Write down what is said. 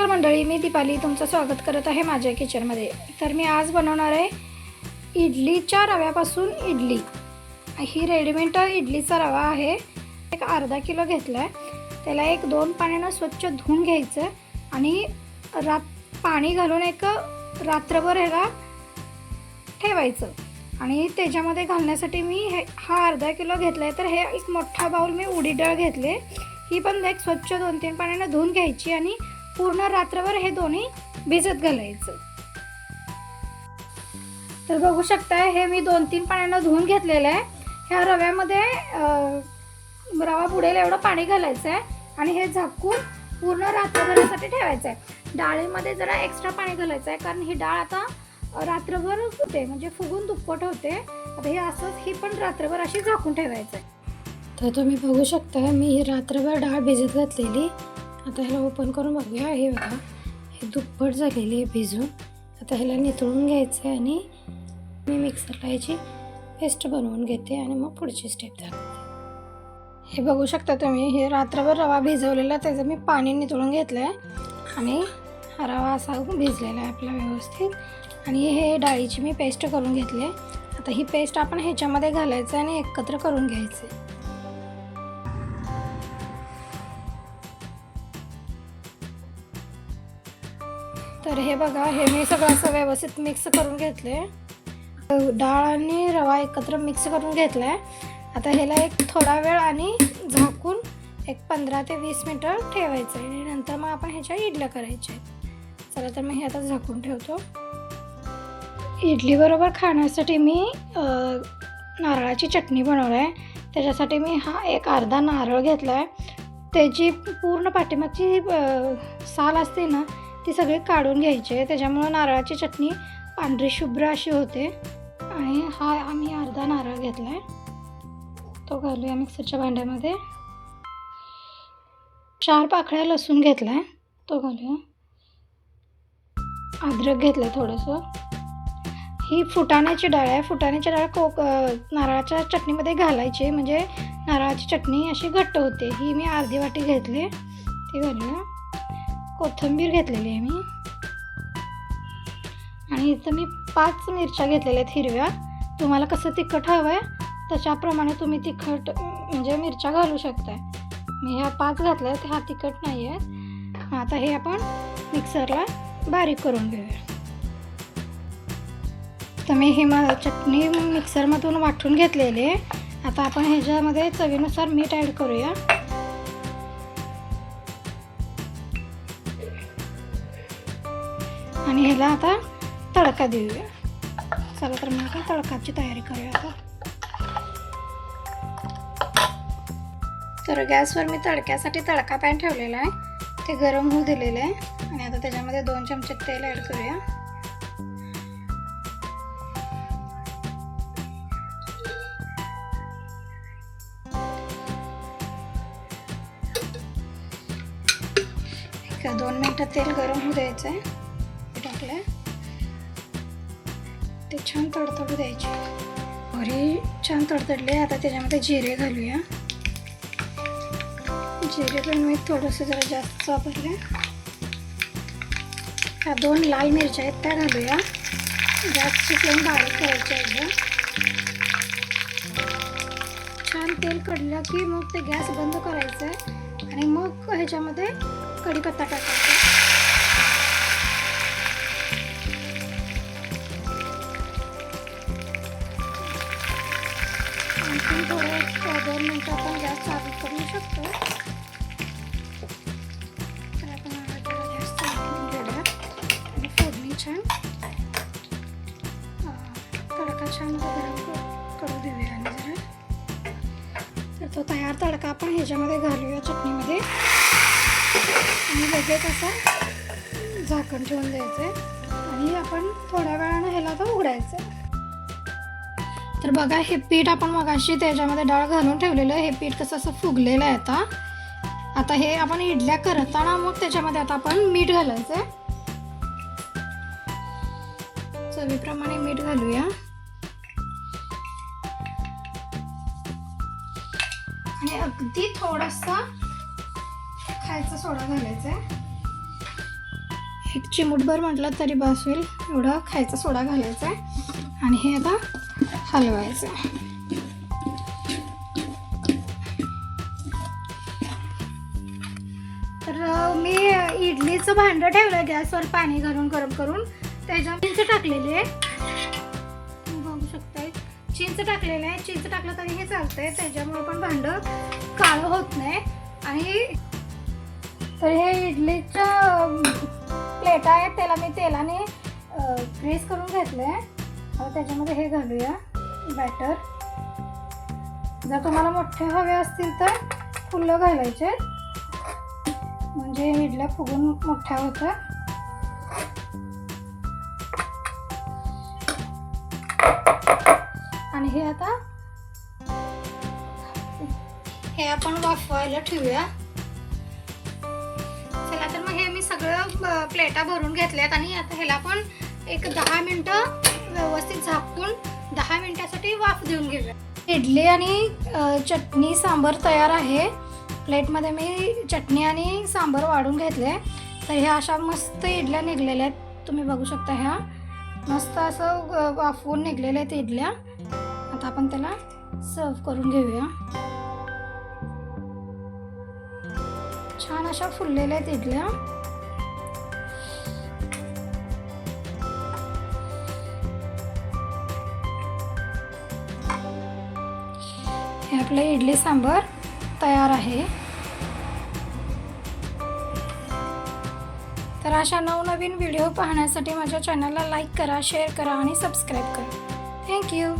नमस्कार मंडळी मी दीपाली तुमचं स्वागत करत आहे माझ्या किचनमध्ये. तर मी आज बनवणार आहे इडलीच्या रव्यापासून इडली. ही रेडीमेड इडलीचा रवा आहे. एक अर्धा किलो घेतला आहे त्याला एक दोन पाण्यानं स्वच्छ धुवून घ्यायचं आणि रात पाणी घालून एक रात्रभर ह्याला ठेवायचं. आणि त्याच्यामध्ये घालण्यासाठी मी हे हा अर्धा किलो घेतला आहे तर हे एक मोठा बाऊल मी उडी डाळ घेतले. ही पण एक स्वच्छ दोन तीन पाण्यानं धुवून घ्यायची आणि पूर्ण रात्रभर हे दोन्ही भिजत घालायचं. तर बघू शकताय हे मी दोन तीन पाण्यानं धुवून घेतलेलं आहे. ह्या रव्यामध्ये रवा बुडेल एवढं पाणी घालायचं आहे आणि हे झाकून पूर्ण रात्रभरासाठी ठेवायचं आहे डाळीमध्ये जरा एक्स्ट्रा पाणी घालायचं आहे कारण ही डाळ आता रात्रभर होते म्हणजे फुगून दुप्पट होते. आता हे असंच ही पण रात्रभर अशी झाकून ठेवायचं आहे तर तुम्ही बघू शकता मी ही रात्रभर डाळ भिजत घातलेली. आता ह्याला ओपन करून बघूया. हे बघा. हे दुप्पट झालेली आहे भिजून. आता ह्याला नितळून घ्यायचं आहे आणि मी मिक्सरला याची पेस्ट बनवून घेते आणि मग पुढची स्टेप दाखवते. हे बघू शकता तुम्ही हे रात्रभर रवा भिजवलेला त्याचं मी पाणी नितळून घेतलं आहे आणि हा रवा असा भिजलेला आहे आपला व्यवस्थित. आणि हे डाळीची मी पेस्ट करून घेतली आहे. आता ही पेस्ट आपण ह्याच्यामध्ये घालायचं आणि एकत्र करून घ्यायचं तर हे बघा हे मी सगळं असं व्यवस्थित मिक्स करून घेतले डाळ आणि रवा एकत्र मिक्स करून घेतला आहे आता ह्याला एक थोडा वेळ आणि झाकून एक पंधरा ते वीस मिनटं ठेवायचं आहे आणि नंतर मग आपण ह्याच्या इडल्या करायच्या चला तर मी हे आता झाकून ठेवतो. इडलीबरोबर खाण्यासाठी मी नारळाची चटणी बनवलं आहे त्याच्यासाठी मी हा एक अर्धा नारळ घेतला आहे त्याची पूर्ण पाठीमागची साल असते ना ती सगळी काढून घ्यायची. आहे त्याच्यामुळं नारळाची चटणी पांढरी शुभ्र अशी होते. आणि हा आम्ही अर्धा नारळ घेतला आहे तो घालूया मिक्सरच्या भांड्यामध्ये. चार पाकळ्या लसूण घेतला आहे तो घालूया. अद्रक घेतलं आहे थोडंसं. ही फुटाण्याची डाळ आहे. फुटाण्याची डाळ कोक नारळाच्या चटणीमध्ये घालायची. म्हणजे नारळाची चटणी अशी घट्ट होते. ही मी अर्धी वाटी घेतली. ती घालूया. कोथिंबीर घेतलेली आहे मी. आणि इथं मी पाच मिरच्या घेतलेल्या आहेत हिरव्या. तुम्हाला कसं तिखट हवं आहे त्याच्याप्रमाणे तुम्ही तिखट म्हणजे मिरच्या घालू शकताय. मी ह्या पाच घातल्या आहेत ह्या तिखट नाही आहेत. आता हे आपण मिक्सरला बारीक करून घेऊया. तर मी ही म चटणी मिक्सरमधून वाटून घेतलेली आहे. आता आपण ह्याच्यामध्ये चवीनुसार मीठ ॲड करूया. आणि ह्याला आता तडका देऊया. चला तर मग आता तडकाची तयारी करूया आता. तर गॅसवर मी तडक्यासाठी तडका पॅन ठेवलेला आहे. ते गरम होऊ दिलेलं आहे. आणि आता त्याच्यामध्ये दोन चमचे तेल ॲड करूया. दोन मिनटं तेल गरम होऊ द्यायचं आहे ते छान तडतडू द्यायचे. मोहरी छान तडतडले. आता त्याच्यामध्ये जिरे घालूया. जिरे पण मी थोडंसं जरा जास्त वापरले. ह्या दोन लाल मिरच्या आहेत त्या घालूया. जास्त फ्लेम बारीक करायची आहे छान तेल कडलं की मग ते गॅस बंद करायचं आहे आणि मग ह्याच्यामध्ये कढीपत्ता टाकायचा. आणखी थोडं दोन मिनटं आपण गॅस चालू करू शकतो तर आपण गॅस चालू घेऊया आणि फोडणी छान तडका छान गरम करू देऊया आणि जरा तर तो तयार तडका आपण ह्याच्यामध्ये घालूया चटणीमध्ये. आणि लगेच असं झाकण ठेवून द्यायचं. आहे आणि आपण थोड्या वेळानं ह्याला तर उघडायचं. आहे तर बघा हे पीठ आपण मगाशी त्याच्यामध्ये डाळ घालून ठेवलेलं आहे. हे पीठ कसं असं फुगलेलं आहे आता. आता हे आपण इडल्या करताना मग त्याच्यामध्ये आता आपण मीठ घालायचं आहे चवीप्रमाणे मीठ घालूया. आणि अगदी थोडासा खायचा सोडा घालायचा आहे एक चिमूटभर म्हटलं तरी बस होईल. एवढं खायचा सोडा घालायचा आहे आणि हे आता हलवायचं. आहे तर मी इडलीचं भांडं ठेवलं गॅसवर पाणी घालून गरम करून. त्याच्यावर चिंच टाकलेली आहे. बघू शकताय. चिंच टाकलेलं आहे. चिंच टाकलं तरी हे चालतंय. त्याच्यामुळे पण भांडं काळं होत नाही. आणि तर हे इडलीच्या प्लेट आहे. त्याला मी तेलाने ग्रेस करून घेतलं आहे त्याच्यामध्ये हे घालूया. बॅटर जर तुम्हाला मोठे हवे असतील तर फुलं घालायचे. म्हणजे इडल्या फुगून मोठ्या होतात. आणि हे आता हे आपण वाफवायला ठेवूया. चला तर मग हे मी सगळं प्लेटा भरून घेतल्यात आणि आता ह्याला पण एक दहा मिनटं व्यवस्थित झाकून दहा मिनिटासाठी वाफ देऊन घेऊया. इडली आणि चटणी सांबर तयार आहे. प्लेटमध्ये मी चटणी आणि सांबर वाढून घेतले. तर ह्या अशा मस्त इडल्या निघलेल्या आहेत. तुम्ही बघू शकता ह्या. मस्त असं वाफवून निघलेल्या आहेत इडल्या. आता आपण त्याला सर्व करून घेऊया. छान अशा फुललेल्या आहेत इडल्या. हे आपलं इडली सांबर तयार आहे. तर अशा नवनवीन व्हिडिओ पाहण्यासाठी माझ्या चॅनलला लाईक करा शेअर करा आणि सबस्क्राईब करा. थँक्यू